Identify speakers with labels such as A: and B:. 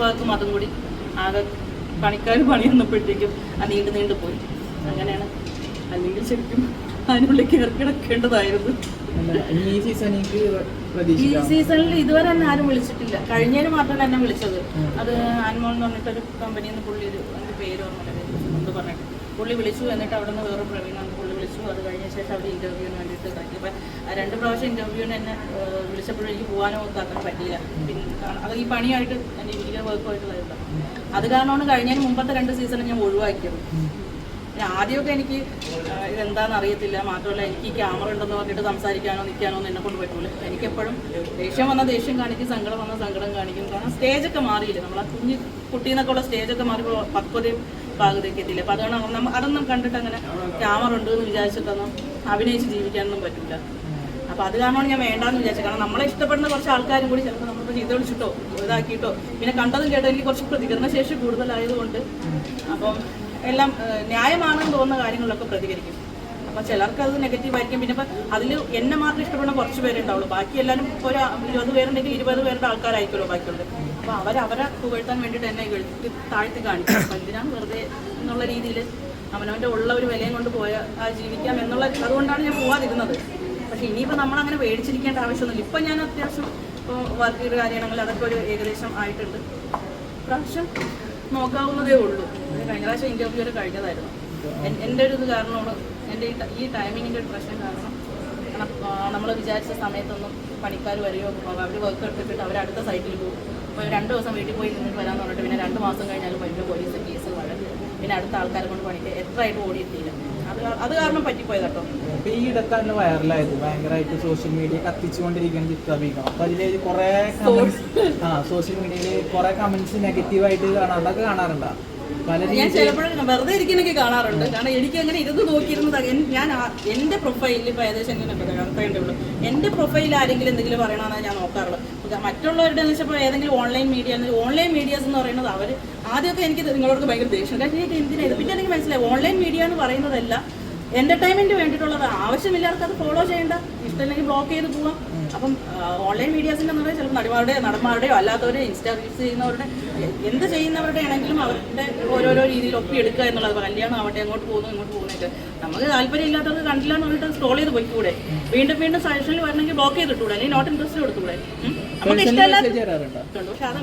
A: ഭാഗത്തും അതും കൂടി ആകെ പണിക്കാർ പണി വന്നപ്പോഴത്തേക്കും അത് നീണ്ടു നീണ്ടു പോയി. അങ്ങനെയാണ് അല്ലെങ്കിൽ ശരിക്കും അതിനുള്ളിൽ കയറി കിടക്കേണ്ടതായിരുന്നു.
B: ഈ
A: സീസണിൽ ഇതുവരെ തന്നെ ആരും വിളിച്ചിട്ടില്ല. കഴിഞ്ഞതിന് മാത്രമല്ല എന്നെ വിളിച്ചത്. അത് ആൻമോൾ എന്ന് പറഞ്ഞിട്ടൊരു കമ്പനിയിൽ നിന്ന് പുള്ളി ഒരു പേര് എന്ത് പറഞ്ഞിട്ട്? പുള്ളി വിളിച്ചു എന്നിട്ട് അവിടെ നിന്ന് വേറെ പ്രവീണാണ് പുള്ളി വിളിച്ചു. അത് കഴിഞ്ഞ ശേഷം അവർ ഇന്റർവ്യൂവിന് വേണ്ടിയിട്ട് ഇതാക്കി. അപ്പം രണ്ട് പ്രാവശ്യം ഇന്റർവ്യൂവിന് എന്നെ വിളിച്ചപ്പോഴും എനിക്ക് പോകാനോ ഒത്താക്കാൻ പറ്റിയില്ല. പിന്നെ അത് ഈ പണിയായിട്ട് എന്റെ ഇരിക്കുന്ന വർക്കുമായിട്ടുള്ളതാണ് അത് കാരണമാണ് കഴിഞ്ഞതിന് മുമ്പത്തെ രണ്ട് സീസണിൽ ഞാൻ ഒഴിവാക്കിയത്. പിന്നെ ആദ്യമൊക്കെ എനിക്ക് ഇതെന്താണെന്ന് അറിയത്തില്ല. മാത്രമല്ല എനിക്ക് ക്യാമറ ഉണ്ടെന്ന് പറഞ്ഞിട്ട് സംസാരിക്കാനോ നിൽക്കാനോ എന്നെ കൊണ്ട് പറ്റൂല. എനിക്കെപ്പോഴും ദേഷ്യം വന്ന ദേഷ്യം കാണിക്കും സങ്കടം വന്ന സങ്കടം കാണിക്കും. കാരണം സ്റ്റേജൊക്കെ മാറിയില്ല? നമ്മൾ ആ കുഞ്ഞ് കുട്ടീന്നൊക്കെ ഉള്ള സ്റ്റേജൊക്കെ മാറിയപ്പോൾ പക്വതയും പാകതയൊക്കെ എത്തിയില്ല അപ്പോൾ അതുകൊണ്ട് അതൊന്നും കണ്ടിട്ട് അങ്ങനെ ക്യാമറ ഉണ്ട് എന്ന് വിചാരിച്ചിട്ടൊന്നും അഭിനയിച്ച് ജീവിക്കാനൊന്നും പറ്റില്ല അപ്പോൾ അത് കാരണമാണ് ഞാൻ വേണ്ടാന്ന് വിചാരിച്ചത്. കാരണം നമ്മളെ ഇഷ്ടപ്പെടുന്ന കുറച്ച് ആൾക്കാരും കൂടി ചിലപ്പോൾ നമ്മളിപ്പോൾ ചെയ്ത് വിളിച്ചിട്ടോ ഇതാക്കിയിട്ടോ പിന്നെ കണ്ടതും കേട്ടോ എനിക്ക് കുറച്ച് പ്രതികരണ ശേഷി കൂടുതലായതുകൊണ്ട് അപ്പം എല്ലാം ന്യായമാണെന്ന് തോന്നുന്ന കാര്യങ്ങളിലൊക്കെ പ്രതികരിക്കും. അപ്പോൾ ചിലർക്ക് അത് നെഗറ്റീവ് ആയിരിക്കും പിന്നെ അതിൽ എന്നെ മാത്രം ഇഷ്ടപ്പെടുന്ന കുറച്ച് പേരുണ്ടാവുള്ളൂ. ബാക്കി എല്ലാവരും ഒരു ഇരുപത് പേരുണ്ടെങ്കിൽ ഇരുപത് പേരുടെ ആൾക്കാരായിരിക്കുമല്ലോ ബാക്കിയുള്ളത്. അപ്പോൾ അവർ അവരെ എന്നെ വെളുത്തി താഴ്ത്തി കാണിക്കും അപ്പം എന്തിനാണ് വെറുതെ എന്നുള്ള രീതിയിൽ ഉള്ള ഒരു വിലയും കൊണ്ട് പോയ ജീവിക്കാം എന്നുള്ള അതുകൊണ്ടാണ് ഞാൻ പോകാതിരുന്നത് പക്ഷേ ഇനിയിപ്പോൾ നമ്മളങ്ങനെ മേടിച്ചിരിക്കേണ്ട ആവശ്യമൊന്നുമില്ല. ഇപ്പം ഞാൻ അത്യാവശ്യം ഇപ്പോൾ വർക്ക് കാര്യമാണെങ്കിൽ ഒരു ഏകദേശം ആയിട്ടുണ്ട്. പ്രാവശ്യം നോക്കാവുന്നതേ ഉള്ളൂ. കഴിഞ്ഞ പ്രാവശ്യം വരെ കഴിഞ്ഞതായിരുന്നു. എന്റെ ഒരു കാരണമാണ് എന്റെ ഈ ടൈമിങ്ങിന്റെ പ്രശ്നം കാരണം നമ്മൾ വിചാരിച്ച സമയത്തൊന്നും പണിക്കാർ വരികയോ അവർ വർക്ക് എടുത്തിട്ട് അവർ അടുത്ത സൈറ്റിൽ പോകും. അപ്പോൾ രണ്ട് ദിവസം വീട്ടിൽ പോയി നിന്നിട്ട് വരാമെന്ന് പറഞ്ഞിട്ട് പിന്നെ രണ്ട് മാസം കഴിഞ്ഞാലും ഭയങ്കര പോലീസ് കേസ് വഴക്ക്. പിന്നെ അടുത്ത ആൾക്കാരെ കൊണ്ട് പണിക്ക് എത്രയായിട്ട് ഓടിയെത്തിയില്ല. അത് കാരണം പറ്റിപ്പോയതാട്ടോ.
B: ഇപ്പൊ ഈ ഇടത്താണ് വൈറലായത് ഭയങ്കരമായിട്ട് സോഷ്യൽ മീഡിയ കത്തിച്ചുകൊണ്ടിരിക്കുന്ന ചിത്രാഭിനയം അപ്പൊ അതിൽ കുറെ ആ സോഷ്യൽ മീഡിയയിൽ കുറെ കമന്റ്സ് നെഗറ്റീവായിട്ട് ആയിട്ട് കാണാറുണ്ടോ. കാണാറുണ്ട്
A: ഞാൻ ചിലപ്പോഴും വെറുതെ ഇരിക്കുന്നൊക്കെ കാണാറുണ്ട്. കാരണം എനിക്ക് അങ്ങനെ ഇരുന്ന് നോക്കിയിരുന്നത് ഞാൻ എന്റെ പ്രൊഫൈലിൽ ഇപ്പോൾ ഏകദേശം എങ്ങനെ ഉള്ളൂ. എന്റെ പ്രൊഫൈലിൽ ആരെങ്കിലും എന്തെങ്കിലും പറയണമെന്നാണ് ഞാൻ നോക്കാറുള്ളത്. മറ്റുള്ളവരുടെ എന്ന് വെച്ചപ്പോൾ ഏതെങ്കിലും ഓൺലൈൻ മീഡിയ ഓൺലൈൻ മീഡിയസ് എന്ന് പറയുന്നത് അവർ ആദ്യമൊക്കെ എനിക്ക് നിങ്ങളോട് ഭയങ്കര ദേഷ്യം. കാരണം എനിക്ക് എന്തിനാ ഇത്? പിന്നെ എനിക്ക് മനസ്സിലായി. ഓൺലൈൻ മീഡിയ എന്ന് പറയുന്നതല്ല എന്റർടൈൻമെന്റ് വേണ്ടിയിട്ടുള്ളത് ആവശ്യമില്ലാത്ത അത് ഫോളോ ചെയ്യേണ്ട. ഇഷ്ടമില്ലെങ്കിൽ ബ്ലോക്ക് ചെയ്ത് പോവാം. അപ്പം ഓൺലൈൻ മീഡിയാസിന്റെ എന്ന് പറഞ്ഞാൽ ചിലപ്പോൾ നടിമാരുടെയോ നടന്മാരുടെയോ അല്ലാത്തവരെ ഇൻസ്റ്റാ റീൽസ് ചെയ്യുന്നവരുടെ എന്ത് ചെയ്യുന്നവരുടെ ആണെങ്കിലും അവരുടെ ഓരോരോ രീതിയിൽ ഒപ്പി എടുക്കുക എന്നുള്ളത് കല്യാണം ആവട്ടെ അങ്ങോട്ട് പോകുന്നു ഇങ്ങോട്ട് പോകുന്നില്ല നമുക്ക് താല്പര്യം ഇല്ലാത്തവർക്ക് കണ്ടില്ല എന്ന് പറഞ്ഞിട്ട് സ്ക്രോൾ ചെയ്ത് പോയിക്കൂടെ. വീണ്ടും വീണ്ടും സജഷനിൽ വരണമെങ്കിൽ ബ്ലോക്ക് ചെയ്തിട്ടൂടെ അല്ലെങ്കിൽ നോട്ട് ഇൻട്രസ്റ്റ് കൊടുത്തൂടെ? നമുക്ക് ഇഷ്ടമല്ലാത്ത
B: മെസ്സേജ്
A: പക്ഷെ അത്